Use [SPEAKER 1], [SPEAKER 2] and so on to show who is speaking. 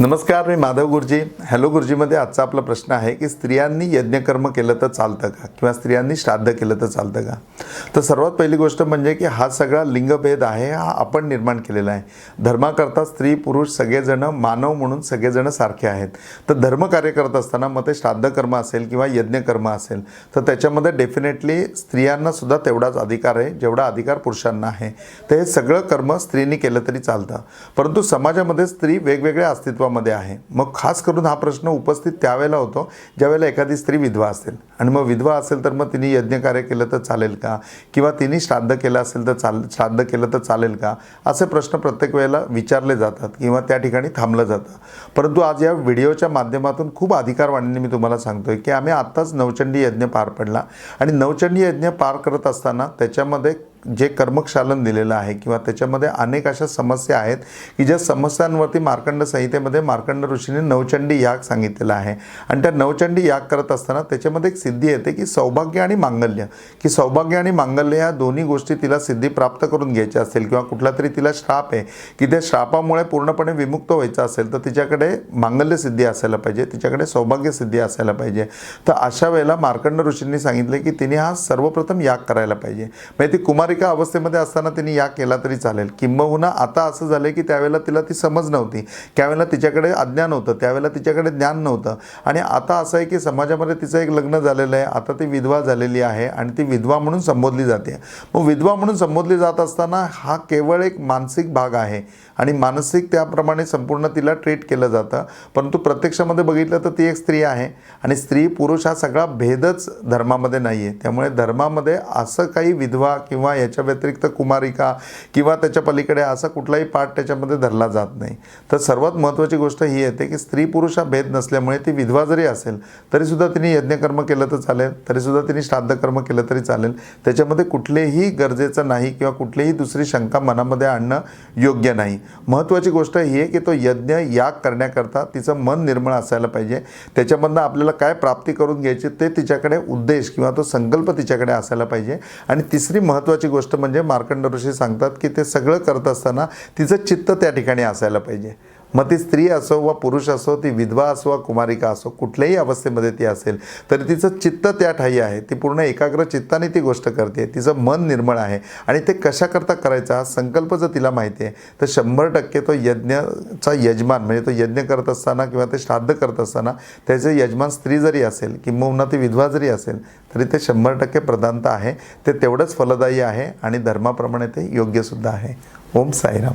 [SPEAKER 1] नमस्कार मी माधव गुरुजी. हॅलो गुरुजीमध्ये आजचा आपला प्रश्न आहे की स्त्रियांनी यज्ञकर्म केलं तर चालतं का? किंवा स्त्रियांनी श्राद्ध केलं तर चालतं का? तर सर्वात पहिली गोष्ट म्हणजे की हा सगळा लिंगभेद आहे हा आपण निर्माण केलेला आहे. धर्माकरता स्त्री पुरुष सगळेजण मानव म्हणून सगळेजण सारखे आहेत. तर धर्म कार्य करत असताना मग ते श्राद्ध कर्म असेल किंवा यज्ञकर्म असेल तर त्याच्यामध्ये डेफिनेटली स्त्रियांना सुद्धा तेवढाच अधिकार आहे जेवढा अधिकार पुरुषांना आहे. तर हे सगळं कर्म स्त्रीनी केलं तरी चालतं. परंतु समाजामध्ये स्त्री वेगवेगळ्या अस्तित्वामध्ये आहे. मग खास करून हा प्रश्न उपस्थित त्यावेळेला होतो ज्यावेळेला एखादी स्त्री विधवा असेल. आणि मग विधवा असेल तर मग तिने यज्ञकार्य केलं तर चालेल का? किंवा तिने श्राद्ध केलं असेल तर चाल श्राद्ध केलं तर चालेल का? असे प्रश्न प्रत्येक वेळेला विचारले जातात किंवा त्या ठिकाणी थांबलं जातं. परंतु आज या व्हिडिओच्या माध्यमातून खूप अधिकारवाणीने मी तुम्हाला सांगतो आहे की आम्ही आत्ताच नवचंडी यज्ञ पार पडला. आणि नवचंडी यज्ञ पार करत असताना त्याच्यामध्ये जे कर्मक्षालन दिलेलं आहे किंवा त्याच्यामध्ये अनेक अशा समस्या आहेत की ज्या समस्यांवरती मार्कंड संहितेमध्ये मार्कंड ऋषीने नवचंडी याग सांगितलेला आहे. आणि त्या नवचंडी याग करत असताना त्याच्यामध्ये एक सिद्धी येते की सौभाग्य आणि मांगल्य. की सौभाग्य आणि मांगल्य या दोन्ही गोष्टी तिला सिद्धी प्राप्त करून घ्यायच्या असतील किंवा कुठला तरी तिला श्राप आहे की त्या श्रापामुळे पूर्णपणे विमुक्त व्हायचं असेल तर तिच्याकडे मांगल्य सिद्धी असायला पाहिजे तिच्याकडे सौभाग्य सिद्धी असायला पाहिजे. तर अशा वेळेला मार्कंड ऋषींनी सांगितले की तिने हा सर्वप्रथम याग करायला पाहिजे. म्हणजे ती कुमारिका अवस्थेमध्ये असताना तिने या केला तरी चालेल. किंबहुना आता असं झालं की त्यावेळेला तिला ती समज नव्हती. त्यावेळेला तिच्याकडे अज्ञान होतं. त्यावेळेला तिच्याकडे ज्ञान नव्हतं. आणि आता असं आहे की समाजामध्ये तिचं एक लग्न झालेलं आहे. आता ती विधवा झालेली आहे आणि ती विधवा म्हणून संबोधली जाते. मग विधवा म्हणून संबोधली जात असताना हा केवळ एक मानसिक भाग आहे. आणि मानसिक त्याप्रमाणे संपूर्ण तिला ट्रीट केलं जातं. परंतु प्रत्यक्षामध्ये बघितलं तर ती एक स्त्री आहे. आणि स्त्री पुरुष हा सगळा भेदच धर्मामध्ये नाही आहे त्यामुळे धर्मामध्ये असं काही विधवा किंवा याच्या व्यतिरिक्त कुमारिका किंवा त्याच्या पलीकडे असा कुठलाही पाठ त्याच्यामध्ये धरला जात नाही. तर सर्वात महत्त्वाची गोष्ट ही येते की स्त्री पुरुष हा भेद नसल्यामुळे ती विधवा जरी असेल तरीसुद्धा तिने यज्ञकर्म केलं तर चालेल तरीसुद्धा तिने श्राद्धकर्म केलं तरी चालेल. त्याच्यामध्ये कुठलेही गरजेचं नाही किंवा कुठलीही दुसरी शंका मनामध्ये आणणं योग्य नाही. महत्त्वाची गोष्ट ही आहे की तो यज्ञ याग करण्याकरता तिचं मन निर्मळ असायला पाहिजे. त्याच्यामधनं आपल्याला काय प्राप्ती करून घ्यायची ते तिच्याकडे उद्देश किंवा तो संकल्प तिच्याकडे असायला पाहिजे. आणि तिसरी महत्त्वाची गोष्ट म्हणजे मार्कंड ऋषी सांगतात की ते सगळं करत असताना तिचं चित्त त्या ठिकाणी असायला पाहिजे. मग ती स्त्री असो वा पुरुष असो ती विधवा असो वा कुमारिका असो कुठल्याही अवस्थेमध्ये ती असेल तरी तिचं चित्त त्या ठाई आहे. ती पूर्ण एकाग्र चित्ताने ती गोष्ट करते. तिचं मन निर्मळ आहे. आणि ते कशाकरता करायचा हा संकल्प जर तिला माहिती आहे तर शंभर टक्के तो यज्ञचा यजमान म्हणजे तो यज्ञ करत असताना किंवा ते श्राद्ध करत असताना त्याचं यजमान स्त्री जरी असेल किंबहुना ती विधवा जरी असेल तरी ते शंभर टक्के प्रधानता आहे. ते तेवढंच फलदायी आहे आणि धर्माप्रमाणे ते योग्यसुद्धा आहे. ओम साईराम.